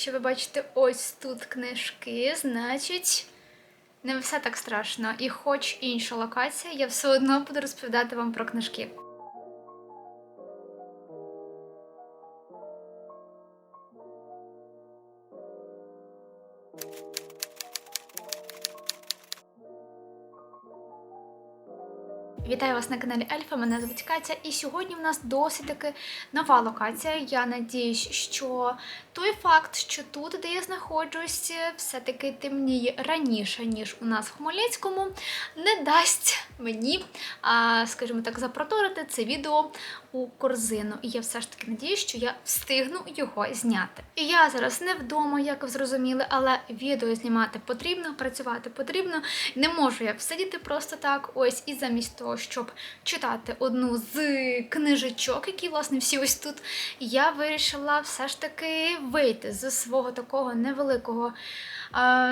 Якщо ви бачите ось тут книжки, значить не все так страшно. І хоч інша локація, я все одно буду розповідати вам про книжки. Вітаю вас на каналі Ельфа. Мене звуть Катя, і сьогодні в нас досить таки нова локація. Я надіюсь, що той факт, що тут, де я знаходжусь, все-таки темніє раніше, ніж у нас в Хмельницькому, не дасть мені, скажімо так, запроторити це відео у корзину. І я все ж таки надіюсь, що я встигну його зняти. І я зараз не вдома, як ви зрозуміли, але відео знімати потрібно, працювати потрібно. Не можу я сидіти просто так. Ось і замість того, щоб читати одну з книжечок, які власне всі ось тут, я вирішила все ж таки вийти з свого такого невеликого.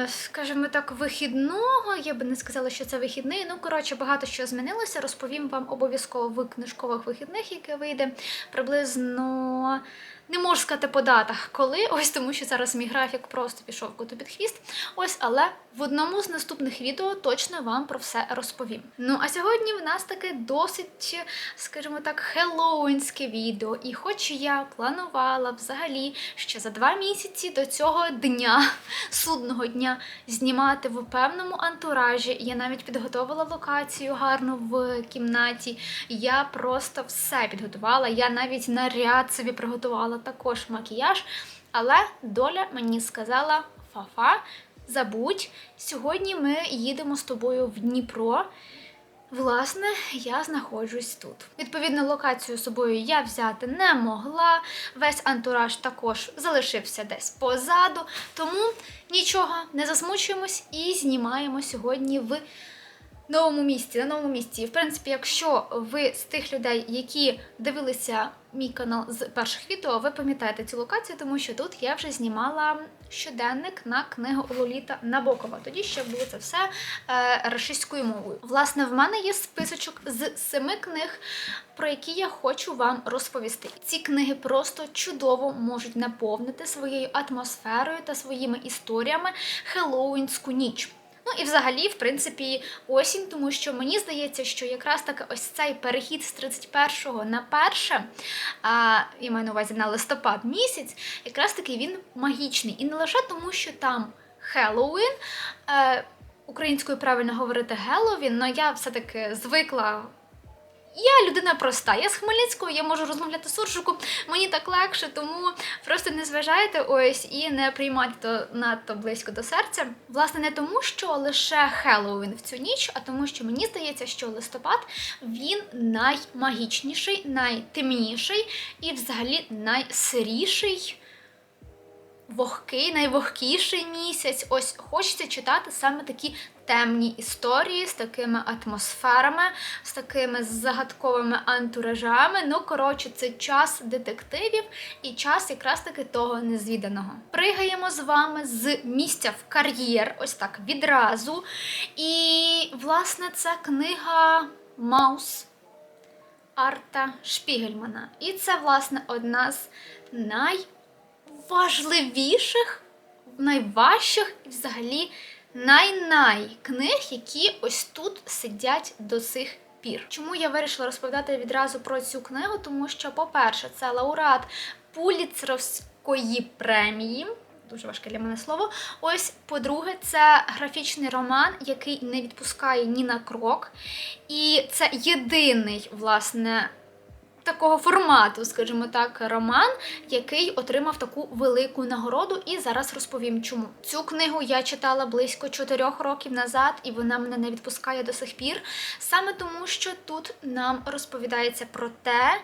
Скажімо так, вихідного, я би не сказала, що це вихідний. Ну, коротше, багато що змінилося. Розповім вам обов'язково в книжкових вихідних, яке вийде приблизно. Не можу сказати по датах, коли, ось тому що зараз мій графік просто пішов коту під хвіст. Ось, але в одному з наступних відео точно вам про все розповім. Ну а сьогодні в нас таке досить, скажімо так, хеллоуінське відео. І хоч я планувала взагалі ще за два місяці до цього дня, судного дня, знімати в певному антуражі, я навіть підготовила локацію гарно в кімнаті. Я просто все підготувала. Я навіть наряд собі приготувала також макіяж. Але доля мені сказала: Фафа, забудь, сьогодні ми їдемо з тобою в Дніпро. Власне, я знаходжусь тут. Відповідно, локацію з собою я взяти не могла. Весь антураж також залишився десь позаду. Тому нічого, не засмучуємось і знімаємо сьогодні в новому місці. На новому місці. В принципі, якщо ви з тих людей, які дивилися мій канал з перших відео, ви пам'ятаєте цю локацію, тому що тут я вже знімала щоденник на книгу Лоліта Набокова. Тоді ще було це все е, рашистською мовою. Власне, в мене є списочок з семи книг, про які я хочу вам розповісти. Ці книги просто чудово можуть наповнити своєю атмосферою та своїми історіями Хеллоуінську ніч. Ну і взагалі, в принципі, осінь, тому що мені здається, що якраз таки ось цей перехід з 31 на 1, а, я маю на увазі на листопад місяць, якраз таки він магічний. І не лише тому, що там Хеллоуін, е, українською правильно говорити Геловін, але я все-таки звикла. Я людина проста, я з Хмельницького, я можу розмовляти суржику, мені так легше, тому просто не зважайте ось і не приймайте то надто близько до серця. Власне, не тому, що лише Хеллоуін в цю ніч, а тому, що мені здається, що листопад він наймагічніший, найтемніший і взагалі найсиріший. Вогкий, найвогкіший місяць. Ось хочеться читати саме такі темні історії з такими атмосферами, з такими загадковими антуражами. Ну, коротше, це час детективів і час якраз таки того незвіданого. Пригаємо з вами з місця в кар'єр, ось так відразу. І, власне, це книга Маус. Арта Шпігельмана. І це, власне, одна з найважливіших, найважчих і взагалі най-най книг, які ось тут сидять до сих пір. Чому я вирішила розповідати відразу про цю книгу? Тому що, по-перше, це лауреат Пуліцеровської премії. Дуже важке для мене слово. Ось, по-друге, це графічний роман, який не відпускає ні на крок. І це єдиний, власне, такого формату, скажімо так, роман, який отримав таку велику нагороду, і зараз розповім, чому цю книгу я читала близько чотирьох років назад, і вона мене не відпускає до сих пір. Саме тому, що тут нам розповідається про те,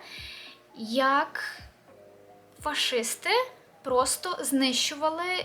як фашисти просто знищували.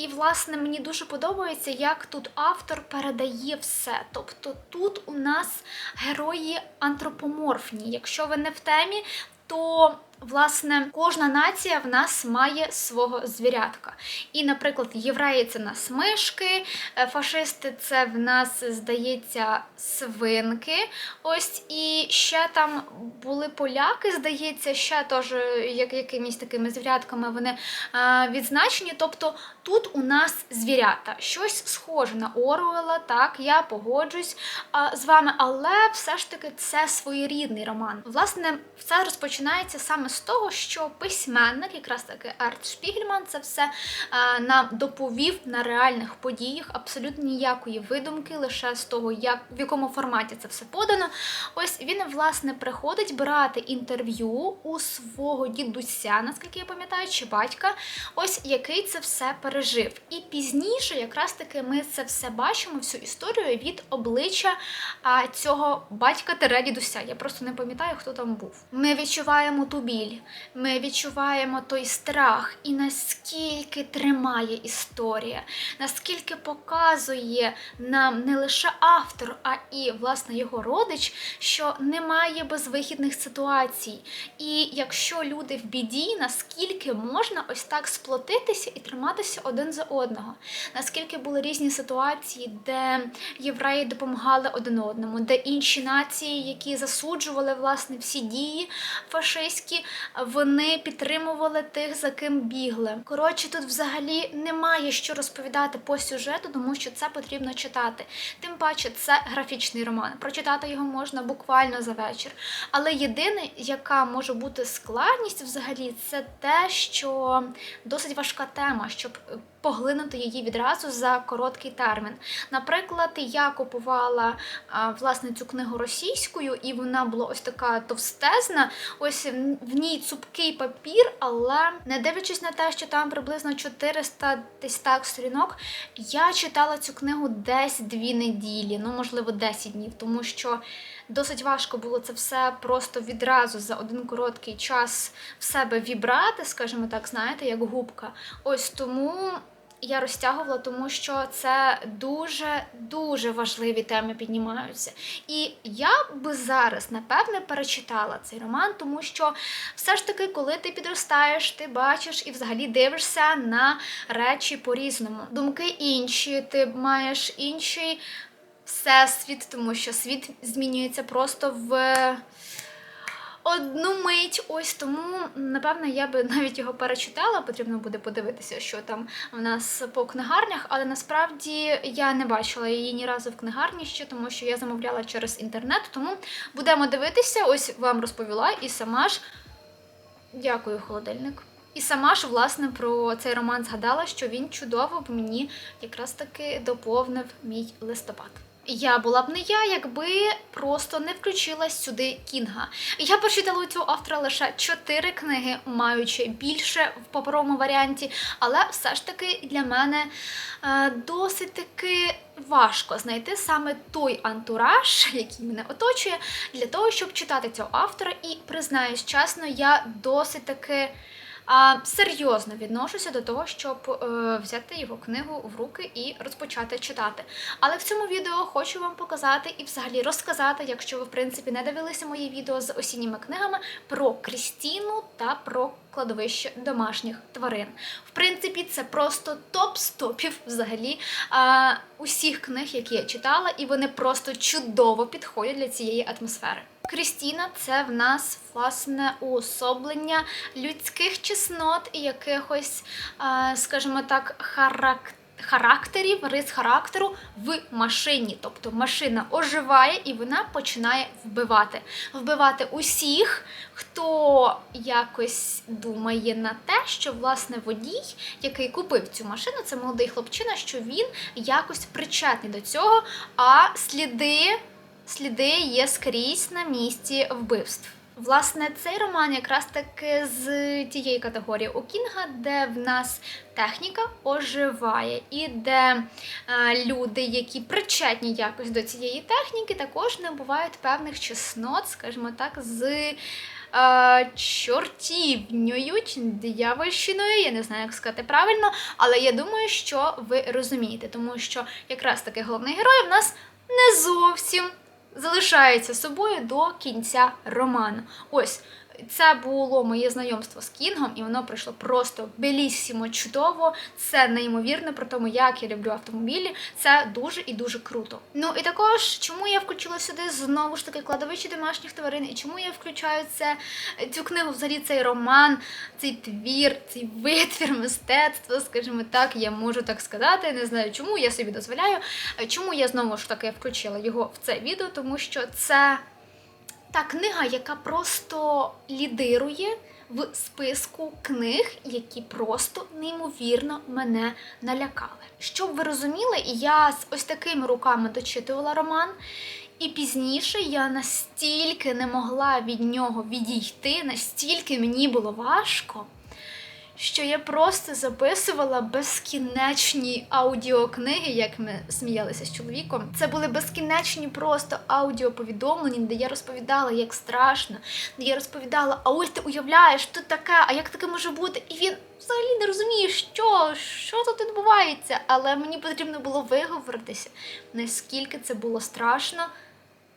І, власне, мені дуже подобається, як тут автор передає все. Тобто тут у нас герої антропоморфні. Якщо ви не в темі, то Власне, кожна нація в нас має свого звірятка. І, наприклад, євреї це в нас мишки, е, фашисти це в нас, здається, свинки. Ось і ще там були поляки, здається, ще теж як якимись такими звірятками вони відзначені. Тобто тут у нас звірята, щось схоже на Оруела, так, я погоджусь з вами, але все ж таки це своєрідний роман. Власне, все розпочинається саме з того, що письменник, якраз таки Арт Шпігельман, це все а, нам доповів на реальних подіях, абсолютно ніякої видумки, лише з того, як в якому форматі це все подано. Ось він, власне, приходить брати інтерв'ю у свого дідуся, наскільки я пам'ятаю, чи батька, ось який це все пережив. І пізніше, якраз таки, ми це все бачимо, всю історію від обличчя цього батька дідуся. Я просто не пам'ятаю, хто там був. Ми відчуваємо ту біль, ми відчуваємо той страх, і наскільки тримає історія, наскільки показує нам не лише автор, а і власне його родич, що немає безвихідних ситуацій. І якщо люди в біді, наскільки можна ось так сплотитися і триматися один за одного? Наскільки були різні ситуації, де євреї допомагали один одному, де інші нації, які засуджували власне всі дії фашистські, вони підтримували тих, за ким бігли. Коротше, тут взагалі немає що розповідати по сюжету, тому що це потрібно читати. Тим паче, це графічний роман. Прочитати його можна буквально за вечір. Але єдине, яка може бути складність взагалі, це те, що досить важка тема, щоб поглинути її відразу за короткий термін. Наприклад, я купувала власне цю книгу російською, і вона була ось така товстезна. Ось в ній цупкий папір, але не дивлячись на те, що там приблизно 400 десь так сторінок, я читала цю книгу десь дві неділі, ну можливо 10 днів, тому що. Досить важко було це все просто відразу за один короткий час в себе вібрати, скажімо так, знаєте, як губка. Ось тому я розтягувала, тому що це дуже дуже важливі теми піднімаються. І я би зараз напевне перечитала цей роман, тому що все ж таки, коли ти підростаєш, ти бачиш і взагалі дивишся на речі по-різному. Думки інші, ти маєш інший всесвіт, тому що світ змінюється просто в одну мить. Ось тому, напевно, я би навіть його перечитала. Потрібно буде подивитися, що там в нас по книгарнях, але насправді я не бачила її ні разу в книгарні ще, тому що я замовляла через інтернет. Тому будемо дивитися. Ось вам розповіла і сама ж. Дякую, холодильник. І сама ж, власне, про цей роман згадала, що він чудово б мені якраз таки доповнив мій листопад. Я була б не я, якби просто не включила сюди Кінга. Я прочитала у цього автора лише чотири книги, маючи більше в паперовому варіанті, але все ж таки для мене е, досить таки важко знайти саме той антураж, який мене оточує, для того, щоб читати цього автора. І признаюсь чесно, я досить таки а, серйозно відношуся до того, щоб е, взяти його книгу в руки і розпочати читати. Але в цьому відео хочу вам показати і взагалі розказати, якщо ви в принципі не дивилися моє відео з осінніми книгами, про Крістіну та про кладовище домашніх тварин. В принципі, це просто топ стопів взагалі а, усіх книг, які я читала, і вони просто чудово підходять для цієї атмосфери. Крістіна це в нас власне уособлення людських чеснот і якихось, скажімо так, характерів. Характерів, рис характеру в машині. Тобто машина оживає і вона починає вбивати. Вбивати усіх, хто якось думає на те, що власне водій, який купив цю машину, це молодий хлопчина, що він якось причетний до цього, а сліди сліди є скрізь на місці вбивств. Власне, цей роман якраз таки з тієї категорії у Кінга, де в нас техніка оживає, і де е, люди, які причетні якось до цієї техніки, також набувають певних чеснот, скажімо так, з е, чортівньою чи диявольщиною, я не знаю, як сказати правильно, але я думаю, що ви розумієте, тому що якраз таки головний герой в нас не зовсім залишається собою до кінця роману. Ось це було моє знайомство з Кінгом, і воно пройшло просто белісімо чудово. Це неймовірно про тому, як я люблю автомобілі. Це дуже і дуже круто. Ну і також, чому я включила сюди знову ж таки кладовище домашніх тварин, і чому я включаю це цю книгу, взагалі цей роман, цей твір, цей витвір мистецтва, скажімо так, я можу так сказати. Не знаю, чому я собі дозволяю. Чому я знову ж таки включила його в це відео, тому що це та книга, яка просто лідирує в списку книг, які просто неймовірно мене налякали. Щоб ви розуміли, я з ось такими руками дочитувала роман, і пізніше я настільки не могла від нього відійти, настільки мені було важко що я просто записувала безкінечні аудіокниги, як ми сміялися з чоловіком. Це були безкінечні просто аудіоповідомлення, де я розповідала, як страшно, де я розповідала, а ось ти уявляєш, тут таке, а як таке може бути? І він взагалі не розуміє, що, що тут відбувається. Але мені потрібно було виговоритися, наскільки це було страшно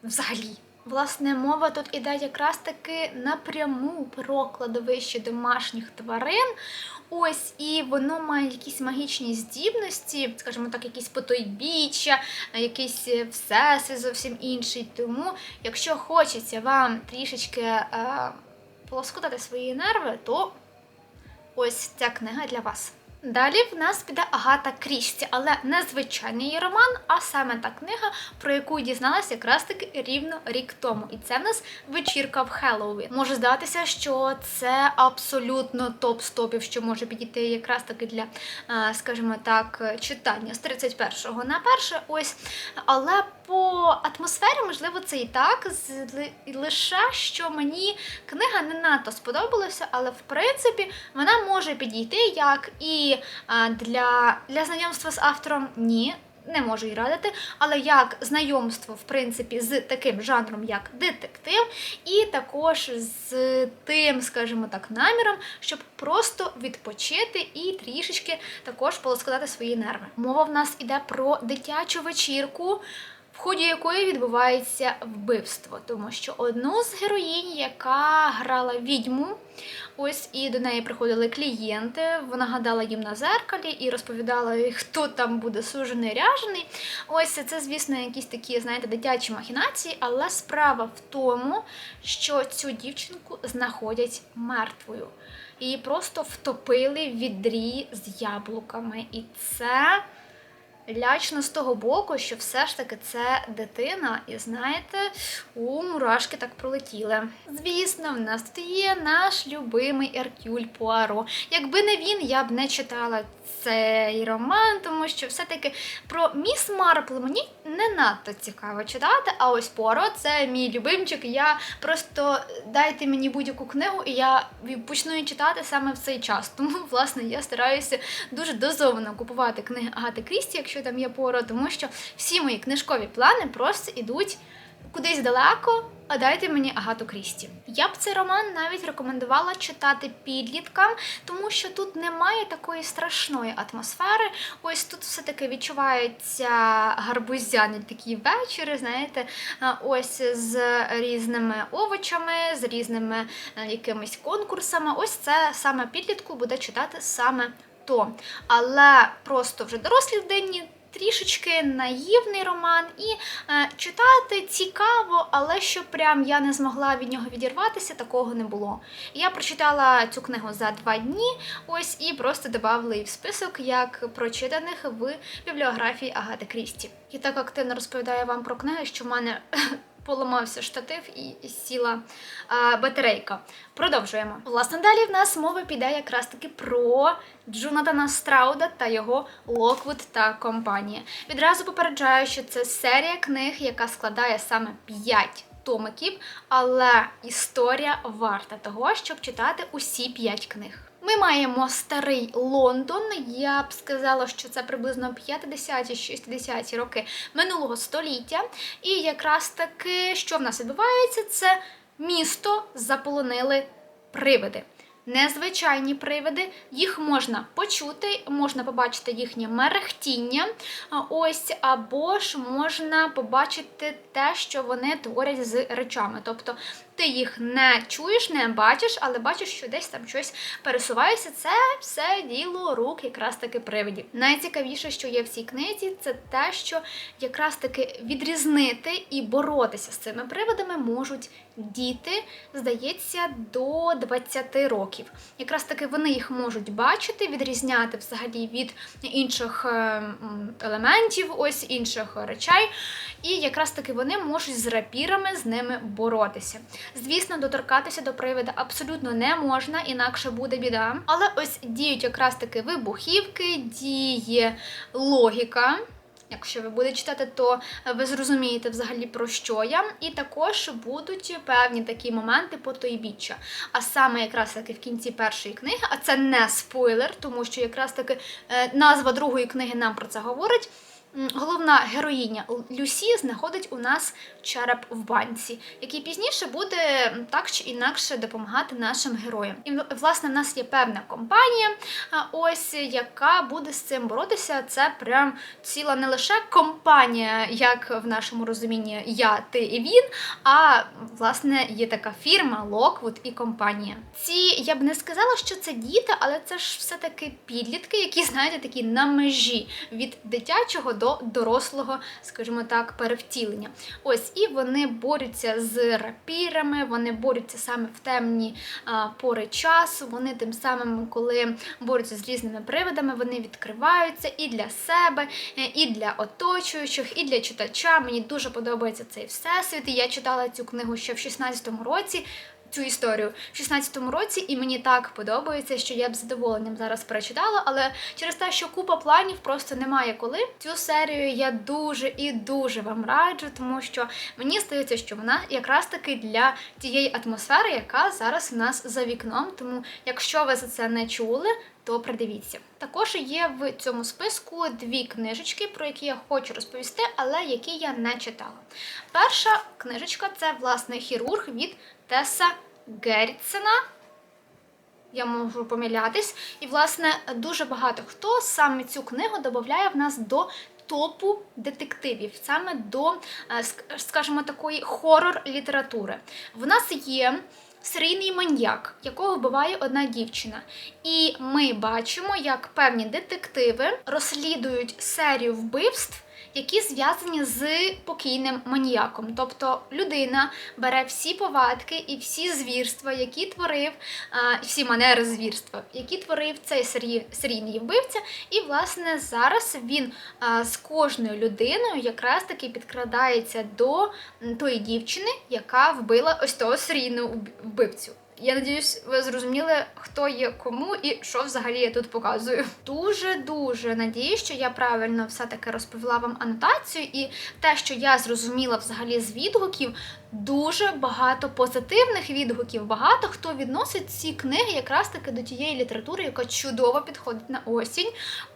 взагалі. Власне, мова тут іде якраз таки напряму про кладовище домашніх тварин. Ось, і воно має якісь магічні здібності, скажімо так, якісь потойбіччя, якийсь всесвіт зовсім інший. Тому, якщо хочеться вам трішечки е, полоскотати свої нерви, то ось ця книга для вас. Далі в нас піде Агата Крісті, але не звичайний її роман, а саме та книга, про яку дізналася якраз таки рівно рік тому. І це в нас вечірка в Хеллоуін. Може здатися, що це абсолютно топ стопів, що може підійти якраз таки для, скажімо так, читання з 31-го на перше. Ось, але по атмосфері, можливо, це і так. Лише що мені книга не надто сподобалася, але в принципі вона може підійти як і для, для знайомства з автором ні. Не можу й радити, але як знайомство, в принципі, з таким жанром, як детектив, і також з тим, скажімо так, наміром, щоб просто відпочити і трішечки також полоскотати свої нерви. Мова в нас іде про дитячу вечірку в ході якої відбувається вбивство, тому що одну з героїнь, яка грала відьму, ось і до неї приходили клієнти. Вона гадала їм на зеркалі і розповідала, хто там буде сужений ряжений. Ось це, звісно, якісь такі, знаєте, дитячі махінації, але справа в тому, що цю дівчинку знаходять мертвою. Її просто втопили в відрі з яблуками. І це лячно з того боку, що все ж таки це дитина, і знаєте, у мурашки так пролетіли. Звісно, в нас тут є наш любимий Еркюль Пуаро. Якби не він, я б не читала цей роман, тому що все-таки про міс Марпл мені не надто цікаво читати. А ось Пуаро це мій любимчик. Я просто дайте мені будь-яку книгу, і я почну її читати саме в цей час. Тому, власне, я стараюся дуже дозовано купувати книги Агати Крісті, якщо там є Пуаро, тому що всі мої книжкові плани просто ідуть кудись далеко, а дайте мені Агату Крісті. Я б цей роман навіть рекомендувала читати підліткам, тому що тут немає такої страшної атмосфери. Ось тут все-таки відчуваються гарбузяні такі вечори, знаєте, ось з різними овочами, з різними е, якимись конкурсами. Ось це саме підлітку буде читати саме то. Але просто вже дорослі людині трішечки наївний роман, і е, читати цікаво, але що прям я не змогла від нього відірватися, такого не було. Я прочитала цю книгу за два дні, ось і просто додавала її в список як прочитаних в бібліографії Агати Крісті. І так активно розповідаю вам про книги, що в мене поламався штатив і сіла а, батарейка. Продовжуємо. Власне, далі в нас мова піде якраз таки про Джонатана Страуда та його Локвуд та компанія. Відразу попереджаю, що це серія книг, яка складає саме 5 томиків, але історія варта того, щоб читати усі 5 книг. Ми маємо старий Лондон. Я б сказала, що це приблизно 50-60 роки минулого століття. І якраз таки, що в нас відбувається, це місто заполонили привиди незвичайні привиди, їх можна почути, можна побачити їхнє мерехтіння, ось, або ж можна побачити те, що вони творять з речами. Тобто Ти їх не чуєш, не бачиш, але бачиш, що десь там щось пересувається. Це все діло рук якраз таки привидів. Найцікавіше, що є в цій книзі, це те, що якраз таки відрізнити і боротися з цими привидами можуть діти, здається, до 20 років. Якраз таки вони їх можуть бачити, відрізняти взагалі від інших е, елементів, ось інших речей. І якраз таки вони можуть з рапірами з ними боротися. Звісно, доторкатися до привида абсолютно не можна, інакше буде біда. Але ось діють якраз таки вибухівки, діє логіка. Якщо ви будете читати, то ви зрозумієте взагалі про що я. І також будуть певні такі моменти потойбіччя. А саме якраз таки в кінці першої книги, а це не спойлер, тому що якраз таки е, назва другої книги нам про це говорить. Головна героїня Люсі знаходить у нас череп в банці, який пізніше буде так чи інакше допомагати нашим героям. І власне в нас є певна компанія, ось яка буде з цим боротися. Це прям ціла не лише компанія, як в нашому розумінні я, ти і він, а власне є така фірма Lockwood і компанія. Ці я б не сказала, що це діти, але це ж все-таки підлітки, які знаєте, такі на межі від дитячого до дорослого, скажімо так, перевтілення. Ось і вони борються з рапірами, вони борються саме в темні пори часу. Вони тим самим, коли борються з різними привидами, вони відкриваються і для себе, е, і для оточуючих, і для читача. Мені дуже подобається цей всесвіт. І я читала цю книгу ще в 16-му році. Цю історію в 16-му році, і мені так подобається, що я б задоволенням зараз перечитала, але через те, що купа планів просто немає коли. Цю серію я дуже і дуже вам раджу, тому що мені здається, що вона якраз таки для тієї атмосфери, яка зараз у нас за вікном. Тому, якщо ви за це не чули, то придивіться. Також є в цьому списку дві книжечки, про які я хочу розповісти, але які я не читала. Перша книжечка це власне хірург від Теса Герцена. Я можу помилятись. І, власне, дуже багато хто саме цю книгу додає в нас до топу детективів, саме до, е, скажімо, такої хорор-літератури. В нас є серійний маньяк, якого вбиває одна дівчина. І ми бачимо, як певні детективи розслідують серію вбивств. Які зв'язані з покійним маніяком. Тобто людина бере всі повадки і всі звірства, які творив, всі манери звірства, які творив цей серійний вбивця. І, власне, зараз він з кожною людиною якраз таки підкрадається до тої дівчини, яка вбила ось того серійного вбивцю. Я надіюсь, ви зрозуміли, хто є кому і що взагалі я тут показую. Дуже дуже надіюсь, що я правильно все-таки розповіла вам анотацію, і те, що я зрозуміла взагалі з відгуків, дуже багато позитивних відгуків. Багато хто відносить ці книги якраз таки до тієї літератури, яка чудово підходить на осінь.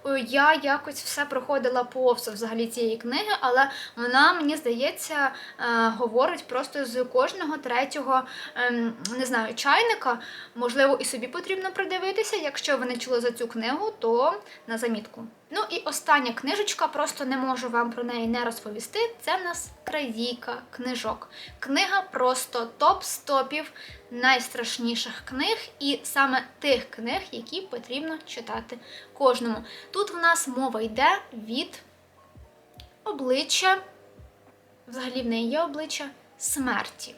Е, Я якось все проходила повз взагалі цієї книги, але вона, мені здається, е, говорить просто з кожного третього, ем, не знаю, чайника. Можливо, і собі потрібно придивитися. Якщо ви не чули за цю книгу, то на замітку. Ну і остання книжечка, просто не можу вам про неї не розповісти. Це в нас крадійка книжок. Книга просто топ з топів найстрашніших книг, і саме тих книг, які потрібно читати кожному. Тут в нас мова йде від обличчя, взагалі в неї є обличчя смерті.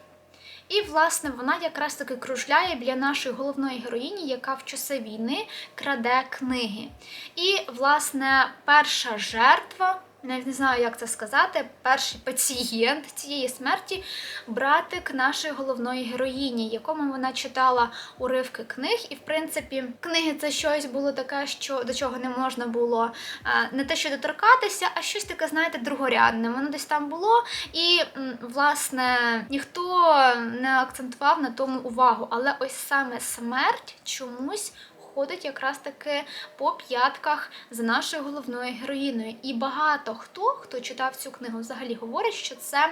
І, власне, вона якраз таки кружляє біля нашої головної героїні, яка в часи війни краде книги. І, власне, перша жертва, навіть не знаю, як це сказати, перший пацієнт цієї смерті братик нашої головної героїні, якому вона читала уривки книг. І, в принципі, книги це щось було таке, що до чого не можна було е, не те, що доторкатися, а щось таке, знаєте, другорядне. Воно десь там було, і власне ніхто не акцентував на тому увагу. Але ось саме смерть чомусь. Ходить якраз таки по п'ятках за нашою головною героїною. І багато хто, хто читав цю книгу, взагалі говорить, що це е,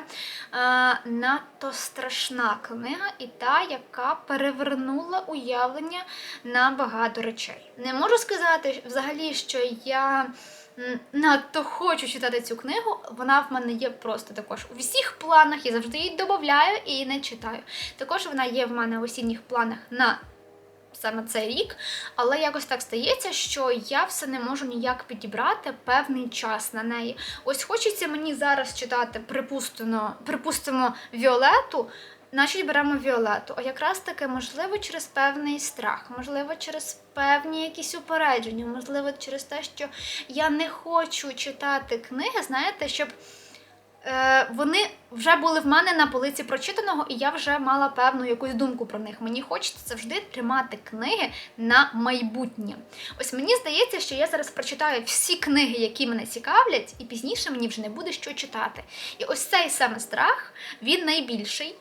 надто страшна книга, і та, яка перевернула уявлення на багато речей. Не можу сказати взагалі, що я надто хочу читати цю книгу, вона в мене є просто також у всіх планах. Я завжди її додаю і не читаю. Також вона є в мене в осінніх планах на саме цей рік, але якось так стається, що я все не можу ніяк підібрати певний час на неї. Ось хочеться мені зараз читати, припустимо, припустимо Віолету. Значить, беремо Віолету. А якраз таки, можливо, через певний страх, можливо, через певні якісь упередження, можливо, через те, що я не хочу читати книги, знаєте, щоб вони вже були в мене на полиці прочитаного, і я вже мала певну якусь думку про них. Мені хочеться завжди тримати книги на майбутнє. Ось мені здається, що я зараз прочитаю всі книги, які мене цікавлять, і пізніше мені вже не буде що читати. І ось цей саме страх, він найбільший.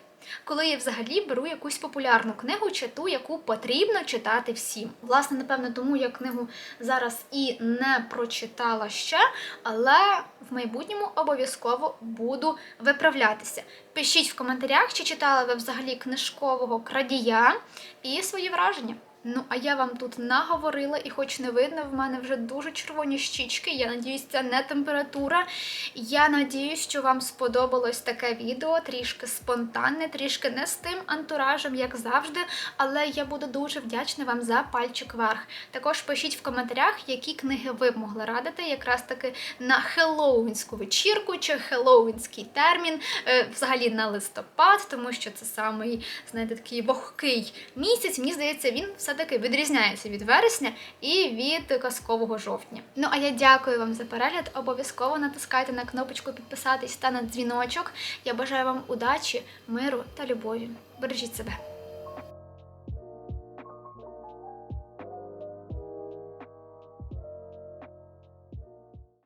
Коли я взагалі беру якусь популярну книгу, чи ту, яку потрібно читати всім. Власне, напевно, тому я книгу зараз і не прочитала ще, але в майбутньому обов'язково буду виправлятися. Пишіть в коментарях, чи читали ви взагалі книжкового крадія і свої враження. Ну, а я вам тут наговорила, і хоч не видно, в мене вже дуже червоні щічки. Я надіюсь, це не температура. Я надіюсь, що вам сподобалось таке відео, трішки спонтанне, трішки не з тим антуражем, як завжди. Але я буду дуже вдячна вам за пальчик вверх. Також пишіть в коментарях, які книги ви б могли радити, якраз таки на хеллоуінську вечірку чи хеллоуінський термін, е, взагалі на листопад, тому що це самий, знаєте, такий вогкий місяць. Мені здається, він все-таки відрізняється від вересня і від казкового жовтня. Ну а я дякую вам за перегляд. Обов'язково натискайте на кнопочку підписатись та на дзвіночок. Я бажаю вам удачі, миру та любові. Бережіть себе.